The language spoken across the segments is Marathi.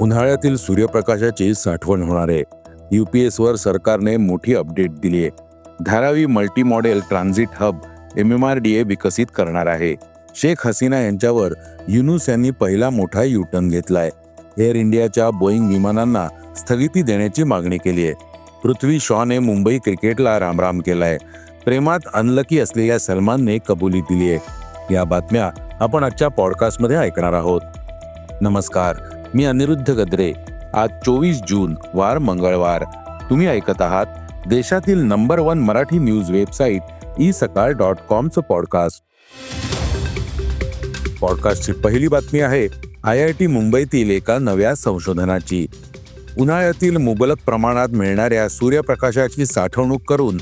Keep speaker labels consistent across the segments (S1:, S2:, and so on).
S1: उन्हाळ्यातील सूर्यप्रकाशाची साठवण होणार आहे. पी एसवर सरकारने मोठी अपडेट दिली आहे. Dharavi multi model transit hub M M R D A विकसित करणार आहे. शेख हसीना यांच्यावर युनुस यांनी पहिला मोठा युटर्न घेतलाय एअर इंडियाच्या बोईंग विमानांना स्थगिती देण्याची मागणी केली आहे. पृथ्वी शॉने मुंबई क्रिकेटला रामराम केलाय. प्रेमात अनलकी असलेल्या सलमानने कबुली दिली आहे. या बातम्या आपण आजच्या पॉडकास्टमध्ये ऐकणार आहोत. नमस्कार. मी अनिरुद्ध गद्रे. आज चोवीस जून वार मंगळवार. तुम्ही ऐकत आहात देशातील number one Marathi news website E Sakal dot कॉमचं podcast. पॉडकास्टची पहिली बातमी आहे आय आय टी मुंबईतील एका नव्या संशोधनाची. उन्हाळ्यातील मुबलक प्रमाणात मिळणाऱ्या सूर्यप्रकाशाची साठवणूक करून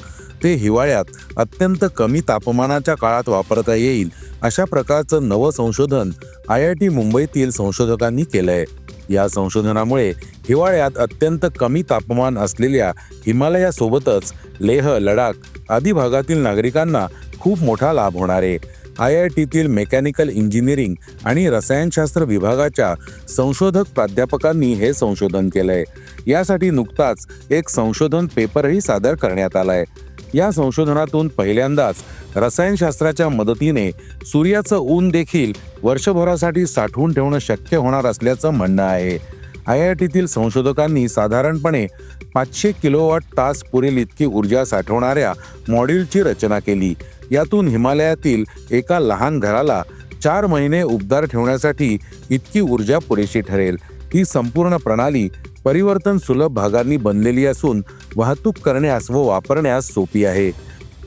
S1: ते हिवाळ्यात अत्यंत कमी तापमानाच्या काळात वापरता येईल अशा प्रकारचं नवं संशोधन आय आय टी मुंबईतील संशोधकांनी केलंय. या संशोधनामुळे हिवाळ्यात अत्यंत कमी तापमान असलेल्या हिमालयासोबतच लेह लडाख आदी भागातील नागरिकांना खूप मोठा लाभ होणार आहे. आय आय टीतील मेकॅनिकल इंजिनिअरिंग आणि रसायनशास्त्र विभागाच्या संशोधक प्राध्यापकांनी हे संशोधन केलंय. यासाठी नुकताच एक संशोधन पेपरही सादर करण्यात आलाय. या संशोधनातून पहिल्यांदाच रसायनशास्त्राच्या मदतीने सूर्याचं ऊन देखील वर्षभरासाठी साठवून ठेवणं शक्य होणार असल्याचं म्हणणं आहे. आय आय टीतील संशोधकांनी साधारणपणे पाचशे किलोवॉट तास पुरेल इतकी ऊर्जा साठवणाऱ्या मॉड्यूलची रचना केली. यातून हिमालयातील एका लहान घराला चार महिने उबदार ठेवण्यासाठी इतकी ऊर्जा पुरेशी ठरेल. ही संपूर्ण प्रणाली परिवर्तन सुलभ भागांनी बनलेली असून वाहतूक करण्यास व वापरण्यास सोपी आहे.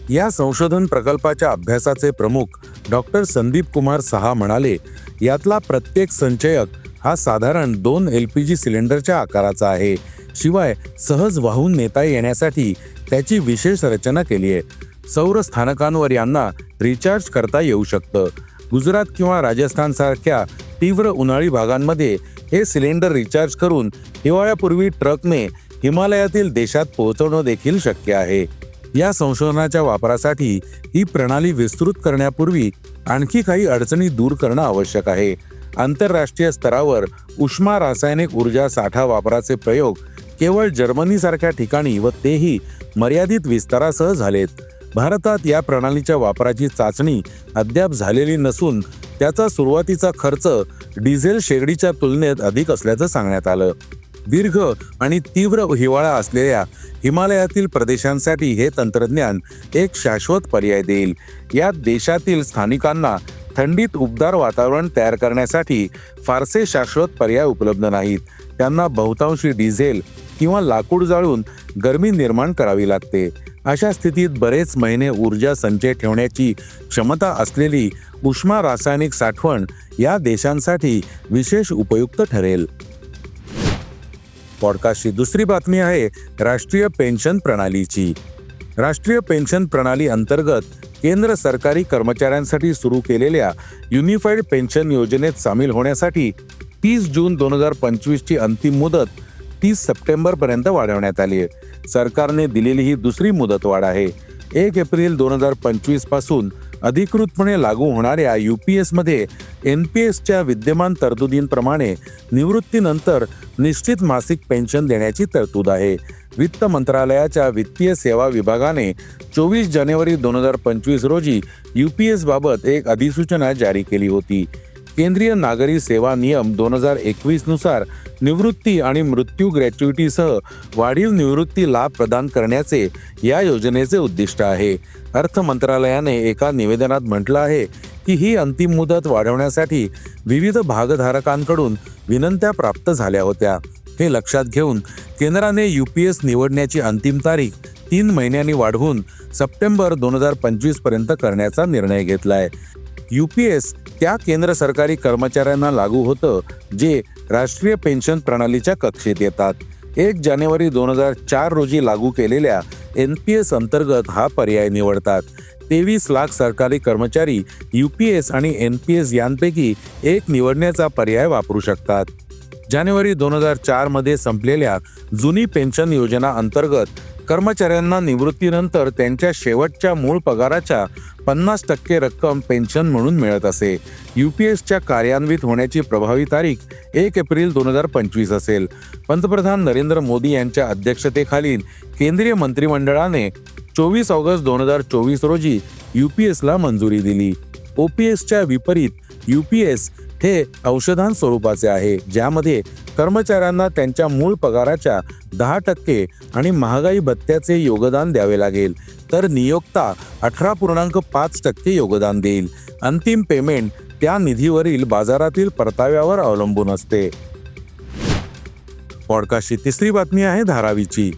S1: या संशोधन प्रकल्पाच्या अभ्यासाचे प्रमुख डॉक्टर संदीप कुमार सहा म्हणाले यातला प्रत्येक संचयक हा साधारण दोन एल पी जी सिलेंडरच्या आकाराचा आहे. शिवाय सहज वाहून नेता येण्यासाठी त्याची विशेष रचना केली आहे. सौर स्थानकांवर यांना रिचार्ज करता येऊ शकतं. गुजरात किंवा राजस्थान सारख्या तीव्र उन्हाळी भागांमध्ये हे सिलेंडर रिचार्ज करून हिवाळ्यापूर्वी ट्रकने हिमालयातील देशात पोहोचवणं देखील शक्य आहे. या संशोधनाच्या वापरासाठी ही प्रणाली विस्तृत करण्यापूर्वी आणखी काही अडचणी दूर करणं आवश्यक आहे. आंतरराष्ट्रीय स्तरावर उष्मा रासायनिक ऊर्जा साठा वापराचे प्रयोग केवळ जर्मनीसारख्या ठिकाणी व तेही मर्यादित विस्तारासह झालेत. भारतात या प्रणालीच्या वापराची चाचणी अद्याप झालेली नसून त्याचा सुरुवातीचा खर्च डिझेल शेगडीच्या तुलनेत अधिक असल्याचं सांगण्यात आलं. दीर्घ आणि तीव्र हिवाळा असलेल्या हिमालयातील प्रदेशांसाठी हे तंत्रज्ञान एक शाश्वत पर्याय देईल. यात देशातील स्थानिकांना थंडीत उबदार वातावरण तयार करण्यासाठी फारसे शाश्वत पर्याय उपलब्ध नाहीत. त्यांना बहुतांशी डिझेल किंवा लाकूड जाळून गरमी निर्माण करावी लागते. अशा स्थितीत बरेच महिने ऊर्जा संचय ठेवण्याची क्षमता असलेली उष्मा रासायनिक साठवण या देशांसाठी विशेष उपयुक्त ठरेल. पॉडकास्टची दुसरी बातमी आहे राष्ट्रीय पेन्शन प्रणालीची. राष्ट्रीय पेन्शन प्रणाली अंतर्गत केंद्र सरकारी कर्मचाऱ्यांसाठी सुरू केलेल्या युनिफाईड पेन्शन योजनेत सामील होण्यासाठी तीस जून दोन हजार पंचवीसची अंतिम मुदत तीस सप्टेंबरपर्यंत वाढवण्यात आली आहे. सरकारने दिलेली ही दुसरी मुदतवाढ आहे. एक एप्रिल दोन हजार पंचवीसपासून अधिकृतपणे लागू होणाऱ्या यू पी एसमध्ये एन पी एसच्या विद्यमान तरतुदींप्रमाणे निवृत्तीनंतर निश्चित मासिक पेन्शन देण्याची तरतूद आहे. वित्त मंत्रालयाच्या वित्तीय सेवा विभागाने चोवीस जानेवारी दोन हजार पंचवीस रोजी यू पी एसबाबत एक अधिसूचना जारी केली होती. केंद्रीय नागरी सेवा नियम दोन हजार एकवीसनुसार निवृत्ती आणि मृत्यू ग्रॅच्युइटीसह वाढीव निवृत्ती लाभ प्रदान करण्याचे या योजनेचे उद्दिष्ट आहे. अर्थ मंत्रालयाने एका निवेदनात म्हटलं आहे की ही अंतिम मुदत वाढवण्यासाठी विविध भागधारकांकडून विनंत्या प्राप्त झाल्या होत्या. हे लक्षात घेऊन केंद्राने यू पी एस निवडण्याची अंतिम तारीख तीन महिन्यांनी वाढवून सप्टेंबर दोन हजार पंचवीसपर्यंत करण्याचा निर्णय घेतलाय. यू पी एस त्या केंद्र सरकारी कर्मचाऱ्यांना लागू होतं जे राष्ट्रीय पेन्शन प्रणालीच्या कक्षेत येतात. एक जानेवारी दोन हजार चार रोजी लागू केलेल्या एन पी एस अंतर्गत हा पर्याय निवडतात. तेवीस लाख सरकारी कर्मचारी यू पी एस आणि एन पी एस यांपैकी एक निवडण्याचा पर्याय वापरू शकतात. जानेवारी दोन हजार चारमध्ये संपलेल्या जुनी पेन्शन योजना अंतर्गत कर्मचाऱ्यांना निवृत्तीनंतर त्यांच्या शेवटच्या मूळ पगाराच्या पन्नास टक्के रक्कम पेन्शन म्हणून मिळत असे. यू पी एसच्या कार्यान्वित होण्याची प्रभावी तारीख एक एप्रिल दोन हजार पंचवीस असेल. पंतप्रधान नरेंद्र मोदी यांच्या अध्यक्षतेखालील केंद्रीय मंत्रिमंडळाने चोवीस ऑगस्ट दोन हजार चोवीस रोजी यू पी एसला मंजुरी दिली. ओ पी एसच्या विपरीत यू पी एस हे औषधां स्वरूपाचे आहे ज्यामध्ये कर्मचाऱ्यांना त्यांच्या मूळ पगाराच्या दहा टक्के आणि महागाई भत्त्याचे योगदान द्यावे लागेल. तर नियोक्ता अठरा पूर्णांक पाच टक्के योगदान देईल. अंतिम पेमेंट त्या निधीवरील बाजारातील परताव्यावर अवलंबून असते. पॉडकास्टची तिसरी बातमी आहे धारावीची.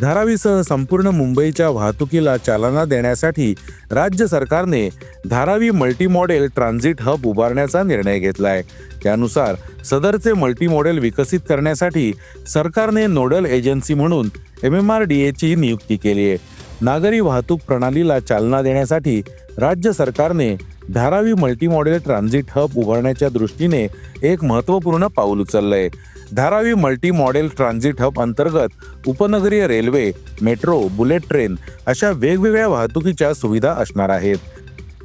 S1: धारावीसह संपूर्ण मुंबईच्या वाहतुकीला चालना देण्यासाठी राज्य सरकारने Dharavi multi model transit hub उभारण्याचा निर्णय घेतला आहे त्यानुसार सदरचे मल्टी मॉडेल विकसित करण्यासाठी सरकारने नोडल एजन्सी म्हणून एम एम आर डी एची नियुक्ती केली आहे. नागरी वाहतूक प्रणालीला चालना देण्यासाठी राज्य सरकारने Dharavi multi model transit hub उभारण्याच्या दृष्टीने एक महत्त्वपूर्ण पाऊल उचललंय. Dharavi multi model transit hub अंतर्गत उपनगरीय रेल्वे मेट्रो बुलेट ट्रेन अशा वेगवेगळ्या वाहतुकीच्या सुविधा असणार आहेत.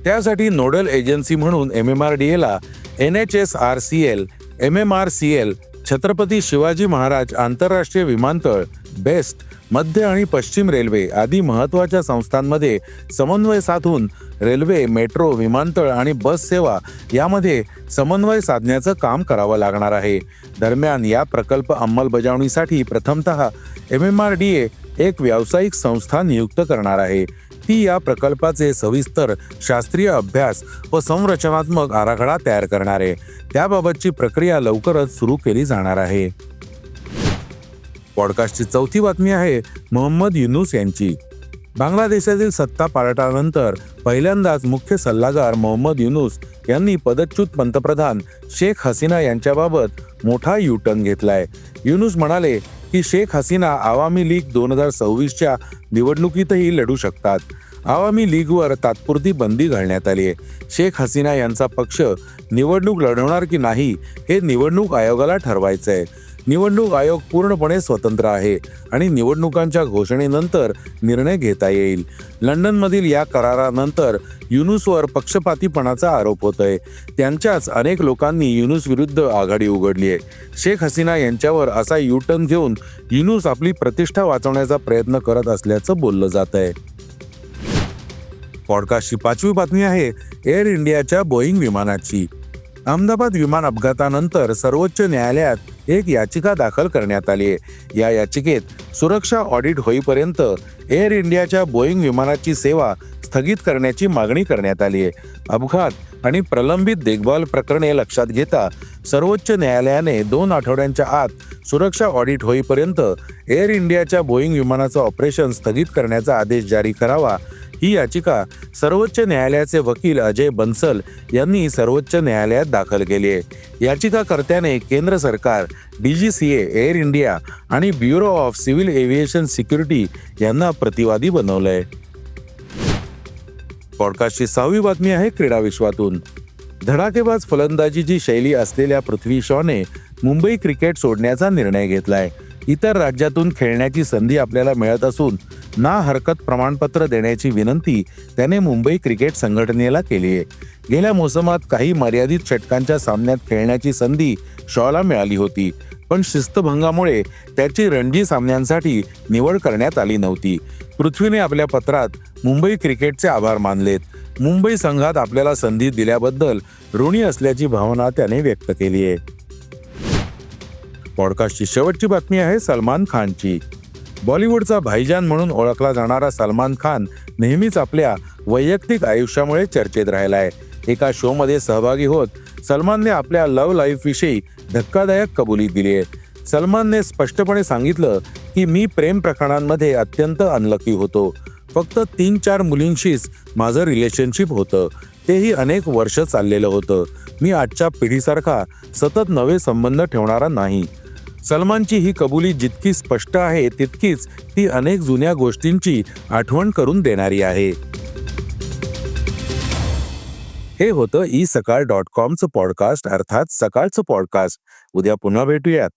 S1: त्यासाठी नोडल एजन्सी म्हणून एम एम आर डी एला N H S R C L M M R C L Chhatrapati Shivaji Maharaj आंतरराष्ट्रीय विमानतळ बेस्ट मध्य आणि पश्चिम रेल्वे आदी महत्त्वाच्या संस्थांमध्ये समन्वय साधून रेल्वे मेट्रो विमानतळ आणि बस सेवा यामध्ये समन्वय साधण्याचं काम करावं लागणार आहे. दरम्यान या प्रकल्प अंमलबजावणीसाठी प्रथमतः M M R D A एक व्यावसायिक संस्था नियुक्त करणार आहे. ती या प्रकल्पाचे सविस्तर शास्त्रीय अभ्यास व संरचनात्मक आराखडा तयार करणार आहे. त्याबाबतची प्रक्रिया लवकरच सुरू केली जाणार आहे. पॉडकास्टची चौथी बातमी आहे मोहम्मद युनुस यांची. बांगलादेशातील सत्ता पालटानंतर पहिल्यांदाच मुख्य सल्लागार मोहम्मद युनुस यांनी पदच्युत पंतप्रधान शेख हसीना यांच्याबाबत मोठा युटर्न घेतलाय. युनुस म्हणाले की शेख हसीना आवामी लीग दोन हजार सव्वीसच्या निवडणुकीतही लढू शकतात. आवामी लीगवर तात्पुरती बंदी घालण्यात आली आहे. शेख हसीना यांचा पक्ष निवडणूक लढवणार की नाही हे निवडणूक आयोगाला ठरवायचं आहे निवडणूक आयोग पूर्णपणे स्वतंत्र आहे आणि निवडणुकांच्या घोषणेनंतर निर्णय घेता येईल. लंडनमधील या करारानंतर युनुसवर पक्षपातीपणाचा आरोप होतोय. त्यांच्याच अनेक लोकांनी युनुस विरुद्ध आघाडी उघडली आहे. शेख हसीना यांच्यावर असा युटर्न घेऊन युनुस आपली प्रतिष्ठा वाचवण्याचा प्रयत्न करत असल्याचं बोललं जात आहे पॉडकास्टची पाचवी बातमी आहे एअर इंडियाच्या बोईंग विमानाची. अहमदाबाद विमान अपघातानंतर सर्वोच्च न्यायालयात एक याचिका दाखल करण्यात आली आहे. या याचिकेत सुरक्षा ऑडिट होईपर्यंत एअर इंडियाच्या बोईंग विमानाची सेवा स्थगित करण्याची मागणी करण्यात आली आहे. अपघात आणि प्रलंबित देखभाल प्रकरणे लक्षात घेता सर्वोच्च न्यायालयाने दोन आठवड्यांच्या आत सुरक्षा ऑडिट होईपर्यंत एअर इंडियाच्या बोईंग विमानाचं ऑपरेशन स्थगित करण्याचा आदेश जारी करावा ही याचिका सर्वोच्च न्यायालयाचे वकील अजय बन्सल यांनी सर्वोच्च न्यायालयात दाखल केली आहे. याचिकाकर्त्याने केंद्र सरकार D G C Air India आणि bureau of civil aviation security यांना प्रतिवादी बनवलंय. पॉडकास्टची सहावी बातमी आहे क्रीडा विश्वातून. धडाकेबाज फलंदाजीची शैली असलेल्या पृथ्वी शॉने मुंबई क्रिकेट सोडण्याचा निर्णय घेतलाय. इतर राज्यातून खेळण्याची संधी आपल्याला मिळत असून ना हरकत प्रमाणपत्र देण्याची विनंती त्याने मुंबई क्रिकेट संघटनेला केली आहे. गेल्या मोसमात काही मर्यादित षटकांच्या सामन्यात खेळण्याची संधी शॉला मिळाली होती पण शिस्तभंगामुळे त्याची रणजी सामन्यांसाठी निवड करण्यात आली नव्हती. पृथ्वीने आपल्या पत्रात मुंबई क्रिकेटचे आभार मानलेत. मुंबई संघात आपल्याला संधी दिल्याबद्दल ऋणी असल्याची भावना त्याने व्यक्त केली आहे. पॉडकास्टची शेवटची बातमी आहे सलमान खानची. बॉलिवूडचा भाईजान म्हणून ओळखला जाणारा सलमान खान नेहमीच आपल्या वैयक्तिक आयुष्यामुळे चर्चेत राहिला आहे एका शोमध्ये सहभागी होत सलमानने आपल्या लव्ह लाईफविषयी धक्कादायक कबुली दिली आहे. सलमानने स्पष्टपणे सांगितलं की मी प्रेम प्रकरणांमध्ये अत्यंत अनलकी होतो. फक्त तीन चार मुलींशीच माझं रिलेशनशिप होतं. तेही अनेक वर्ष चाललेलं होतं. मी आजच्या पिढीसारखा सतत नवे संबंध ठेवणारा नाही. सलमानची ही कबुली जितकी स्पष्ट आहे तितकीच ती अनेक जुन्या गोष्टींची आठवण करून देणारी आहे. हे होतं ई सकाळ डॉट कॉमचं पॉडकास्ट अर्थात सकाळचं पॉडकास्ट. उद्या पुन्हा भेटूयात.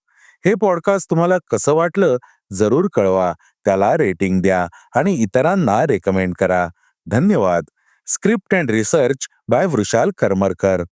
S1: हे पॉडकास्ट तुम्हाला कसं वाटलं जरूर कळवा. त्याला रेटिंग द्या आणि इतरांना रेकमेंड करा. धन्यवाद. Script and research by Vrushal Karmarkar.